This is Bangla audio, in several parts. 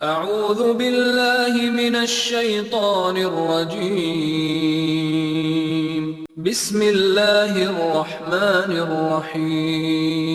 أعوذ بالله من الشيطان الرجيم بسم الله الرحمن الرحيم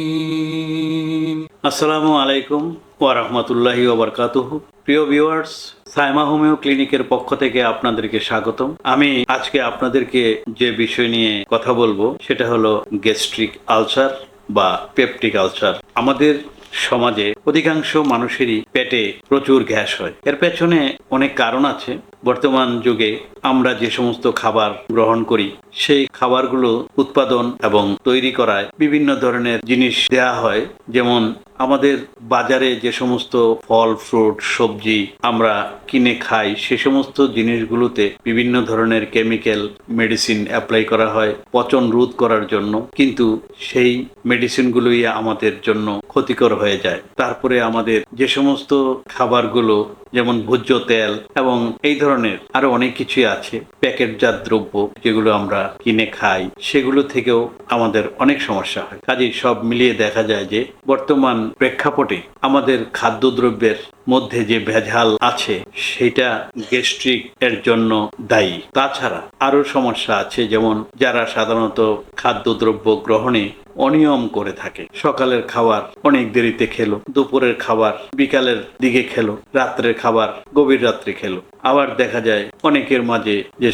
আসসালামু আলাইকুম ওয়া রাহমাতুল্লাহি ওয়া বারাকাতুহু প্রিয় ভিউয়ার্স সাইমা হোমিও ক্লিনিকের পক্ষ থেকে আপনাদেরকে স্বাগতম আমি আজকে আপনাদেরকে যে বিষয় নিয়ে কথা বলবো সেটা হলো গ্যাস্ট্রিক আলসার বা পেপটিক আলসার আমাদের সমাজে অধিকাংশ মানুষেরই পেটে প্রচুর গ্যাস হয়। এর পেছনে অনেক কারণ আছে। বর্তমান যুগে আমরা যে সমস্ত খাবার গ্রহণ করি সেই খাবারগুলো উৎপাদন এবং তৈরি করায় বিভিন্ন ধরনের জিনিস দেয়া হয়। যেমন আমাদের বাজারে যে সমস্ত ফল, ফ্রুট, সবজি আমরা কিনে খাই, সে সমস্ত জিনিসগুলোতে বিভিন্ন ধরনের কেমিক্যাল, মেডিসিন অ্যাপ্লাই করা হয় পচন রোধ করার জন্য। কিন্তু সেই মেডিসিনগুলোই আমাদের জন্য ক্ষতিকর হয়ে যায়। তারপরে আমাদের যে সমস্ত খাবারগুলো, যেমন ভোজ্য তেল এবং এই ধরনের আরও অনেক কিছুই আছে, প্যাকেটজাত দ্রব্য যেগুলো আমরা কিনে খাই, সেগুলো থেকেও আমাদের অনেক সমস্যা হয়। কাজেই সব মিলিয়ে দেখা যায় যে, বর্তমান প্রেক্ষাপটে আমাদের খাদ্যদ্রব্যের মধ্যে যে ভেজাল আছে, সেটা গ্যাস্ট্রিক এর জন্য দায়ী। তাছাড়া আরও সমস্যা আছে, যেমন যারা সাধারণত খাদ্যদ্রব্য গ্রহণে অনিয়ম করে থাকে। সকালের খাবার অনেক দেরিতে খেলো, দুপুরের খাবার বিকালের দিকে খেলো, রাত্রের খাবার গভীর রাত্রে খেলো। আবার দেখা যায় অনেকের মাঝে যে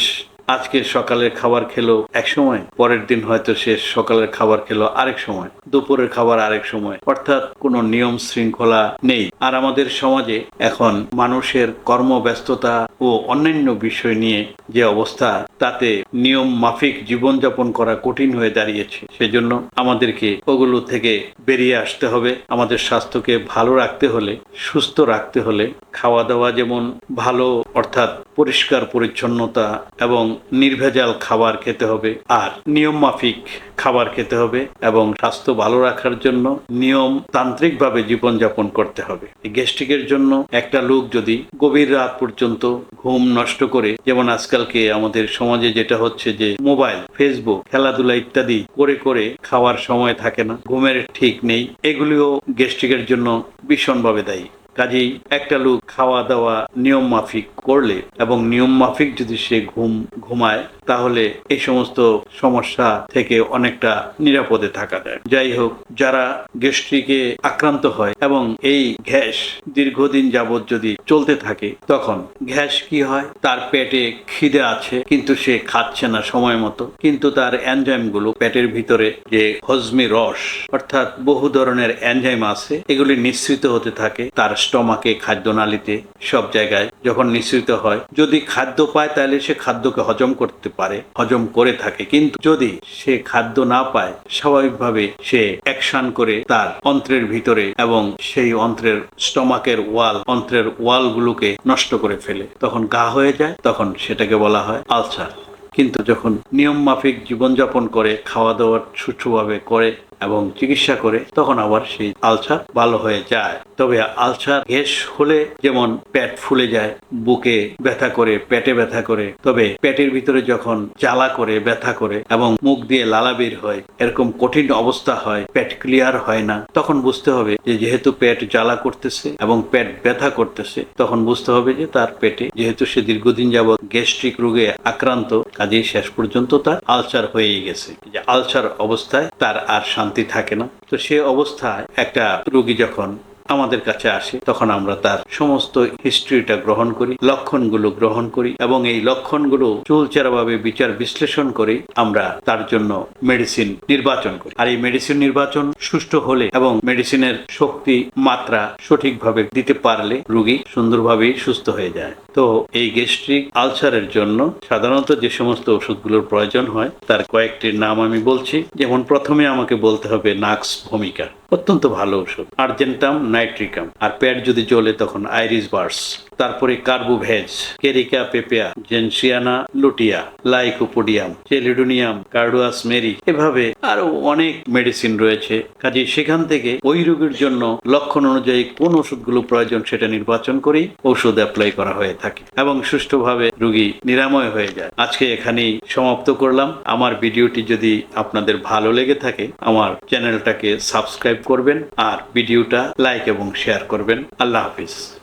আজকে সকালের খাবার খেলো এক সময়, পরের দিন হয়তো সে সকালের খাবার খেলো আরেক সময়, দুপুরের খাবার আরেক সময়। অর্থাৎ কোনো নিয়ম শৃঙ্খলা নেই। আর আমাদের সমাজে এখন মানুষের কর্মব্যস্ততা ও অন্যান্য বিষয় নিয়ে যে অবস্থা তাতে নিয়ম মাফিক জীবনযাপন করা কঠিন হয়ে দাঁড়িয়েছে। সেজন্য আমাদেরকে ওগুলো থেকে বেরিয়ে আসতে হবে। আমাদের স্বাস্থ্যকে ভালো রাখতে হলে, সুস্থ রাখতে হলে খাওয়া দাওয়া যেমন ভালো, অর্থাৎ পরিষ্কার পরিচ্ছন্নতা এবং নির্ভেজাল খাবার খেতে হবে, আর নিয়ম মাফিক খাবার খেতে হবে এবং স্বাস্থ্য ভালো রাখার জন্য নিয়ম তান্ত্রিকভাবে জীবনযাপন করতে হবে। গ্যাস্ট্রিকের জন্য একটা লোক যদি গভীর রাত পর্যন্ত ঘুম নষ্ট করে, যেমন আজকালকে আমাদের সমাজে যেটা হচ্ছে যে মোবাইল, ফেসবুক, খেলাধুলা ইত্যাদি করে করে খাওয়ার সময় থাকে না, ঘুমের ঠিক নেই, এগুলিও গ্যাস্ট্রিকের জন্য ভীষণভাবে দায়ী। কাজেই একটা লোক খাওয়া দাওয়া নিয়ম মাফিক করলে এবং নিয়ম মাফিক যদি সে ঘুম, ঘুমায়, তাহলে এই সমস্ত সমস্যা থেকে অনেকটা নিরাপদে থাকা যায়। যাই হোক, যারা গ্যাস্ট্রিকে আক্রান্ত হয় এবং এই গ্যাস দীর্ঘদিন যাবৎ যদি চলতে থাকে, তখন গ্যাস কি হয়? তার পেটে খিদে আছে, কিন্তু সে খাচ্ছে না সময় মতো। কিন্তু তার এনজাইমগুলো পেটের ভিতরে যে হজমি রস, অর্থাৎ বহু ধরনের এনজাইম আছে, এগুলি নিঃসৃত হতে থাকে তার স্টমাকে, খাদ্যনালীতে সব জায়গায় যখন নিঃসৃত হয়, যদি খাদ্য পায় তাহলে সে খাদ্যকে হজম করতে পারে, হজম করে থাকে। কিন্তু যদি সে খাদ্য না পায়, স্বাভাবিকভাবে সে অ্যাকশন করে তার অন্ত্রের ভিতরে এবং সেই অন্ত্রের স্টমাকের ওয়াল, অন্ত্রের ওয়ালগুলোকে নষ্ট করে ফেলে। তখন গা হয়ে যায়, তখন সেটাকে বলা হয় আলসার। কিন্তু যখন নিয়ম মাফিক জীবনযাপন করে খাওয়া দাওয়া সুষ্ঠুভাবে করে এবং চিকিৎসা করে, তখন আবার সেই আলসার ভালো হয়ে যায়। তবে আলসার গ্যাস হলে যেমন পেট ফুলে যায়, বুকে ব্যথা করে, পেটে ব্যথা করে, তবে পেটের ভিতরে যখন জ্বালা করে, ব্যথা করে এবং মুখ দিয়ে লালা বের হয়, এরকম কঠিন অবস্থা হয়, পেট ক্লিয়ার হয় না, তখন বুঝতে হবে যে যেহেতু পেট জ্বালা করতেছে এবং পেট ব্যথা করতেছে, তখন বুঝতে হবে যে তার পেটে, যেহেতু সে দীর্ঘদিন যাবৎ গ্যাস্ট্রিক রোগে আক্রান্ত কাজেই শেষ পর্যন্ত তার আলসার হয়ে গেছে। যে আলসার অবস্থায় তার আর শান্তি থাকে না। তো সে অবস্থায় একটা রুগী যখন আমাদের কাছে আসে, তখন আমরা তার সমস্ত হিস্ট্রিটা গ্রহণ করি, লক্ষণগুলো গ্রহণ করি এবং এই লক্ষণগুলো চুলচেরাভাবে বিচার বিশ্লেষণ করে আমরা তার জন্য মেডিসিন নির্বাচন করি। আর এই মেডিসিন নির্বাচন সুষ্ঠু হলে এবং মেডিসিনের শক্তি মাত্রা সঠিকভাবে দিতে পারলে রোগী সুন্দরভাবেই সুস্থ হয়ে যায়। তো এই গ্যাস্ট্রিক আলসারের জন্য সাধারণত যে সমস্ত ওষুধগুলোর প্রয়োজন হয়, তার কয়েকটির নাম আমি বলছি। যেমন প্রথমে আমাকে বলতে হবে নাক্স ভূমিকা, অত্যন্ত ভালো ওষুধ। Argentum nitricum. আর পেট যদি জ্বলে তখন আইরিস বার্স তারপরে carbo veg, carica papaya, gentiana lutea, lycopodium chelidonium carduus Mary, এভাবে আরও অনেক মেডিসিন রয়েছে। কাজে সেখান থেকে ওই রোগীর জন্য লক্ষণ অনুযায়ী কোন ওষুধগুলো প্রয়োজন সেটা নির্বাচন করেই ওষুধ অ্যাপ্লাই করা হয়ে থাকে এবং সুষ্ঠুভাবে রোগী নিরাময় হয়ে যায়। আজকে এখানেই সমাপ্ত করলাম। আমার ভিডিওটি যদি আপনাদের ভালো লেগে থাকে, আমার চ্যানেলটাকে সাবস্ক্রাইব করবেন আর ভিডিওটা লাইক এবং শেয়ার করবেন। আল্লাহ হাফিজ।